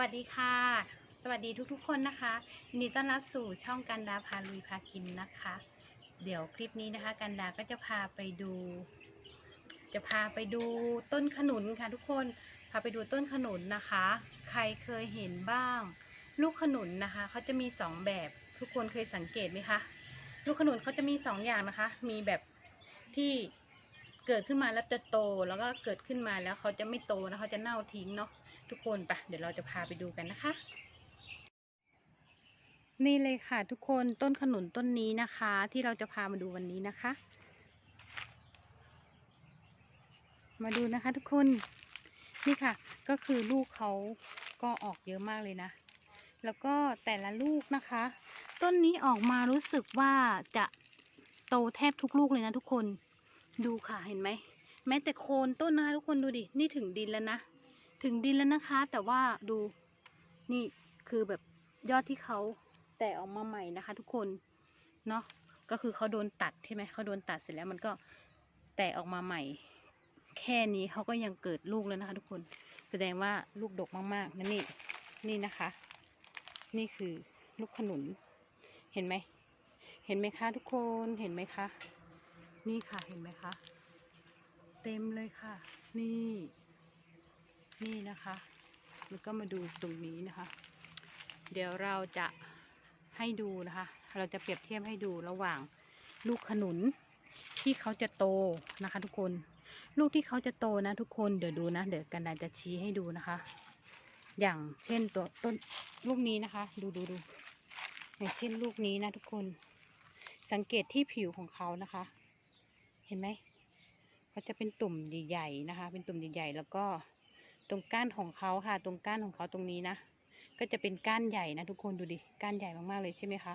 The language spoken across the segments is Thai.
วัสดีค่ะ สวัสดีทุกๆ คนนะคะยินดีต้อนรับสู่ช่องกันดาพาลุยพากินนะคะ เดี๋ยวคลิปนี้นะคะกันดาก็จะพาไปดู จะพาไปดูต้นขนุนค่ะทุกคนพาไปดูต้นขนุนนะคะ ใครเคยเห็นบ้าง ลูกขนุนนะคะเขาจะมีสองแบบทุกคนเคยสังเกตไหมคะลูกขนุนเขาจะมีสองอย่างนะคะ มีแบบที่เกิดขึ้นมาแล้วจะโตแล้วก็เกิดขึ้นมาแล้วเขาจะไม่โตนะเขาจะเน่าทิ้งเนาะ ทุกคนปะเดี๋ยวเราจะพาไปดูกันนะคะ นี่เลยค่ะทุกคนต้นขนุนต้นนี้นะคะ ที่เราจะพามาดูวันนี้นะคะ มาดูนะคะทุกคนนี่ค่ะ ก็คือลูกเขาก็ออกเยอะมากเลยนะ แล้วก็แต่ละลูกนะคะ ต้นนี้ออกมารู้สึกว่าจะโตแทบทุกลูกเลยนะทุกคน ดูค่ะเห็นไหม แม้แต่โคนต้นนะคะทุกคนดูดิ นี่ถึงดินแล้วนะ ถึงดินแล้วนะคะ แต่ว่าดูนี่คือแบบยอดที่เขาแตกออกมาใหม่นะคะ ทุกคนเนาะก็คือเขาโดนตัดใช่ไหมเขาโดนตัดเสร็จแล้วมันก็แตกออกมาใหม่ แค่นี้เขาก็ยังเกิดลูกแล้วนะคะ ทุกคนแสดงว่าลูกดกมากๆนั่นนี่นี่นะคะ นี่คือลูกขนุน เห็นไหมเห็นไหมคะ ทุกคนเห็นไหมคะ นี่ค่ะเห็นไหมคะ เต็มเลยค่ะ นี่ นี่นะคะแล้วก็มาดูตรงนี้นะคะ เดี๋ยวเราจะให้ดูนะคะ เราจะเปรียบเทียบให้ดูระหว่างลูกขนุนที่เขาจะโตนะคะ ทุกคน ลูกที่เขาจะโตนะ ทุกคนเดี๋ยวดูนะ เดี๋ยวกันดาจะชี้ให้ดูนะคะ อย่างเช่นตัวต้นลูกนี้นะคะ ดูดูดูอย่างเช่นลูกนี้นะ ทุกคน สังเกตที่ผิวของเขานะคะ เห็นไหมเขาจะเป็นตุ่มใหญ่ๆนะคะ เป็นตุ่มใหญ่ๆแล้วก็ ตรงก้านของเขาค่ะ ตรงก้านของเขาตรงนี้นะ ก็จะเป็นก้านใหญ่นะทุกคนดูดิ ก้านใหญ่มากๆเลยใช่ไหมคะ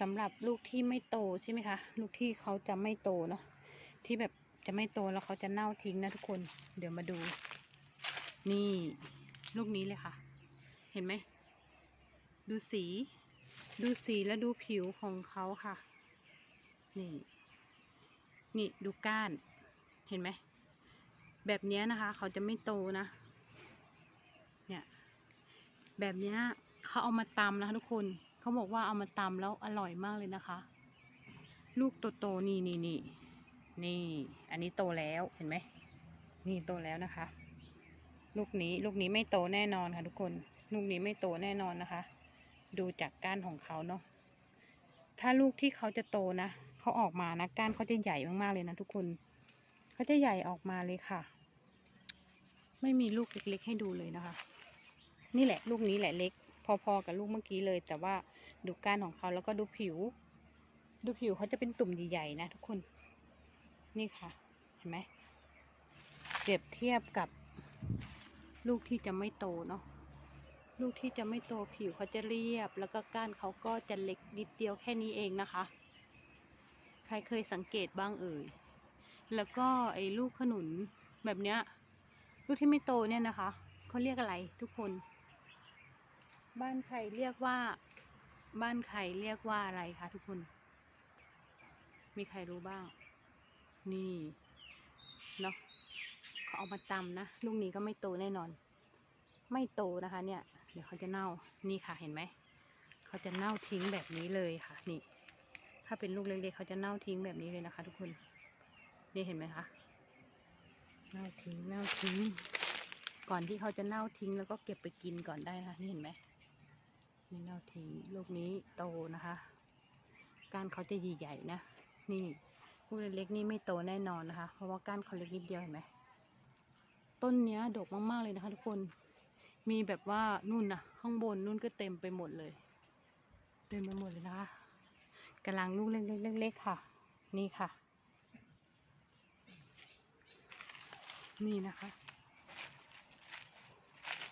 สำหรับลูกที่ไม่โตใช่ไหมคะ ลูกที่เขาจะไม่โตเนาะ ที่แบบจะไม่โตแล้วเขาจะเน่าทิ้งนะทุกคน เดี๋ยวมาดู นี่ลูกนี้เลยค่ะ เห็นไหม ดูสี ดูสีและดูผิวของเขาค่ะ นี่ นี่ดูก้าน เห็นไหม แบบนี้นะคะ เขาจะไม่โตนะ เนี่ย แบบนี้เขาเอามาตำนะคะทุกคน เขาบอกว่าเอามาตำแล้วอร่อยมากเลยนะคะ ลูกโตๆนี่นี่นี่นี่ อันนี้โตแล้วเห็นไหม นี่โตแล้วนะคะ ลูกนี้ลูกนี้ไม่โตแน่นอนค่ะทุกคน ลูกนี้ไม่โตแน่นอนนะคะ ดูจากก้านของเขาเนาะ ถ้าลูกที่เขาจะโตนะเขาออกมานะก้านเขาจะใหญ่มากๆเลยนะทุกคน เขาจะใหญ่ออกมาเลยค่ะ ไม่มีลูกเล็ก ๆ ให้ดูเลยนะคะ นี่แหละลูกนี้แหละเล็ก พอๆกับลูกเมื่อกี้เลย แต่ว่าดูก้านของเขาแล้วก็ดูผิว ดูผิวเขาจะเป็นตุ่มใหญ่ๆนะทุกคน นี่ค่ะ เห็นไหมเปรียบเทียบกับลูกที่จะไม่โตเนาะลูกที่จะไม่โตผิวเขาจะเรียบ แล้วก็ก้านเขาก็จะเล็กนิดเดียวแค่นี้เองนะคะ ใครเคยสังเกตบ้างเอ่ย แล้วก็ไอ้ลูกขนุนแบบเนี้ยลูกที่ไม่โตเนี่ยนะคะเขาเรียกอะไรทุกคน บ้านใครเรียกว่า บ้านใครเรียกว่าอะไรคะทุกคน มีใครรู้บ้าง นี่เนาะเขาเอามาตำนะลูกนี้ก็ไม่โตแน่นอน ไม่โตนะคะเนี่ย เดี๋ยวเขาจะเน่านี่ค่ะเห็นไหมเขาจะเน่าทิ้งแบบนี้เลยค่ะ นี่ ถ้าเป็นลูกเล็กๆเขาจะเน่าทิ้งแบบนี้เลยนะคะ ทุกคน นี่เห็นไหมคะ เน่าทิ้งเน่าทิ้ง ก่อนที่เขาจะเน่าทิ้งแล้วก็เก็บไปกินก่อนได้นะคะนี่เห็นไหมนี่เน่าทิ้งลูกนี้โตนะคะก้านเขาจะใหญ่ๆนะ นี่ลูกเล็กๆนี่ไม่โตแน่นอนนะคะ เพราะว่าก้านเขาเล็กนิดเดียวเห็นไหมต้นเนี้ยดกมากๆเลยนะคะ ทุกคน มีแบบว่านู่นนะข้างบนนู่นก็เต็มไปหมดเลย เต็มไปหมดเลยนะคะกำลังลูกเล็กๆๆๆค่ะ นี่ค่ะ นี่นะคะ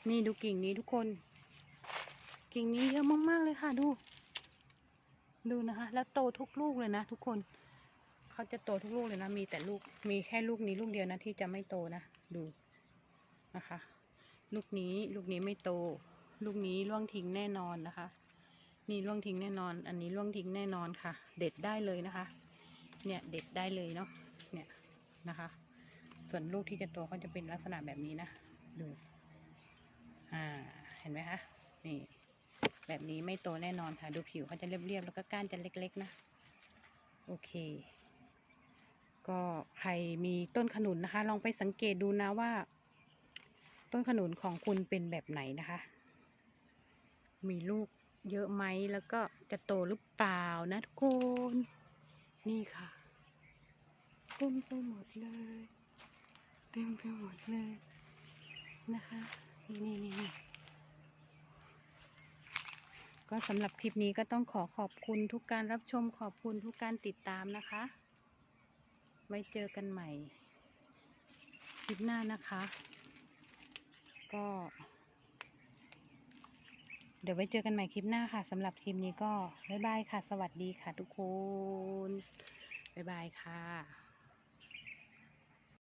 นี่ดูกิ่งนี้ทุกคน กิ่งนี้เยอะมากๆเลยค่ะดู ดูนะคะ แล้วโตทุกลูกเลยนะทุกคน เขาจะโตทุกลูกเลยนะ มีแต่ลูก มีแค่ลูกนี้ลูกเดียวนะที่จะไม่โตนะ ดูนะคะ ลูกนี้ลูกนี้ไม่โต ลูกนี้ร่วงทิ้งแน่นอนนะคะ นี่ร่วงทิ้งแน่นอน อันนี้ร่วงทิ้งแน่นอนค่ะ เด็ดได้เลยนะคะ เนี่ยเด็ดได้เลยเนาะ เนี่ยนะคะ ส่วนลูกที่จะโตเขาจะเป็นลักษณะแบบนี้นะดูอ่าห็นไหมคะนี่แบบนี้ไม่โตแน่นอนค่ะ ดูผิวเขาจะเรียบๆแล้วก็ก้านจะเล็กๆนะ โอเค ก็ใครมีต้นขนุนนะคะ ลองไปสังเกตดูนะว่า ต้นขนุนของคุณเป็นแบบไหนนะคะ มีลูกเยอะไหมแล้วก็จะโตหรือเปล่านะทุกคน นี่ค่ะเต็มไปหมดเลย ต็มไปหมดเลยนะคะนี่นี่นี่นี่ก็สำหรับคลิปนี้ก็ต้องขอขอบคุณทุกการรับชมขอบคุณทุกการติดตามนะคะ ไว้เจอกันใหม่ คลิปหน้านะคะ ก็ เดี๋ยวไว้เจอกันใหม่คลิปหน้าค่ะสำหรับคลิปนี้ก็บ๊ายบายค่ะ สวัสดีค่ะทุกคนบ๊ายบายค่ะ